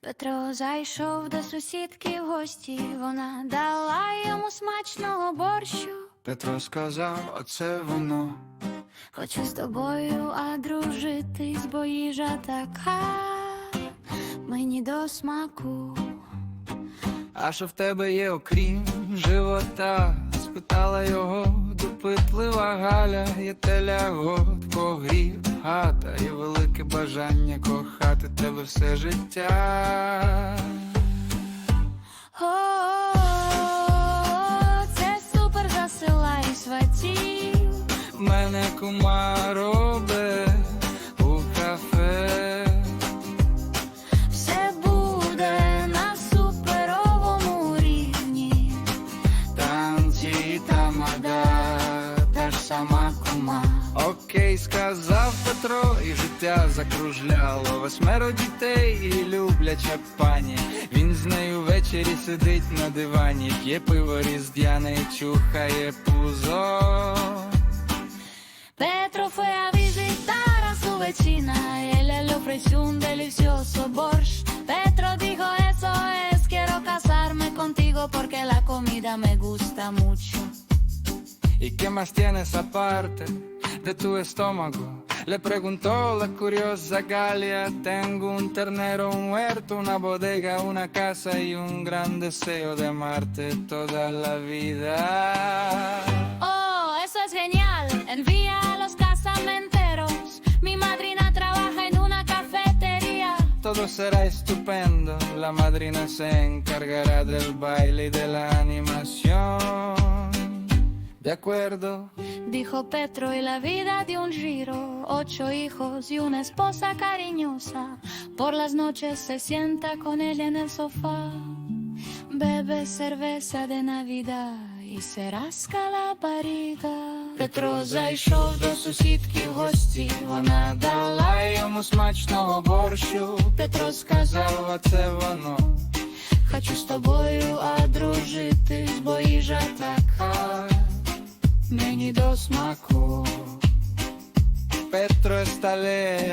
Петро зайшов до сусідки в гості, вона дала йому смачного борщу. Петро сказав, оце воно. Хочу з тобою, а дружитись, бо їжа така мені до смаку. А що в тебе є, окрім живота? Спитала його допитлива Галя, є теля год, погрів, хата і велике бажання кохати тебе все життя. О, це супер засилає сватів. Мене кума Окей, сказав Петро, і життя закружляло. Восьмеро дітей і любляча пані. Він з нею ввечері сидить на дивані, п'є пиво різдвяне чухає пузо. Su vecina y ella ofreció un delicioso borscht. Petro dijo eso es, quiero casarme contigo porque la comida me gusta mucho. ¿Y qué más tienes aparte de tu estómago? Le preguntó la curiosa Galia. Tengo un ternero, un huerto, una bodega, una casa y un gran deseo de amarte toda la vida. Oh, eso es genial, envía a los casamenteros. Mi madrina trabaja en una cafetería. Todo será estupendo, la madrina se encargará del baile y de la animación. De acuerdo, Dijo Petro y la vida dio un giro, ocho hijos y una esposa cariñosa. Por las noches se sienta con ella en el sofá, bebe cerveza de Navidad y se rasca la. Петро зайшов до сусідки в гості, вона дала йому смачного борщу. Петро сказав, а це воно. хочу з тобою, а бо їжа така není do smaku Petro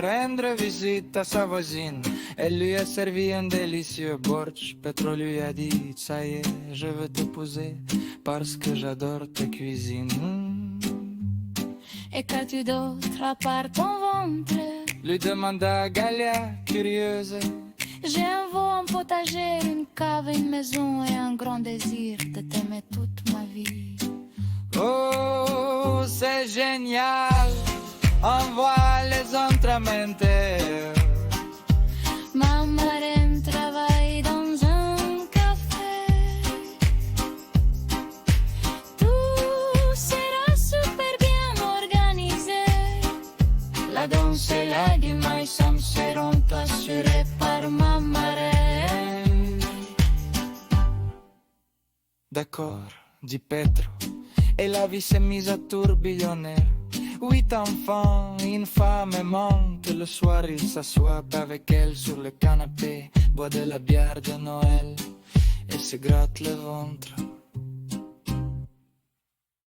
rendre visite à sa voisine Elle lui a servi un délicieux borch Petro lui a dit ça y est, je veux t'épouser Parce que j'adore ta cuisine. Et qu'as-tu d'autre à part ton ventre? Lui demanda Galia, curieuse. J'ai un veau, un potager, une cave, une maison et un grand désir de t'aimer c'est génial. Envoie-les entremente. Ma marraine travaille dans un café. Tout sera super bien organisé. La danse et la guimauve seront assurées par ma marraine. D'accord, dit Petro. Et la vie s'est mise à tourbillonner. Huit enfants, une femme aimante. Le soir, il s'assoit avec elle sur le canapé, boit de la bière de Noël et se gratte le ventre.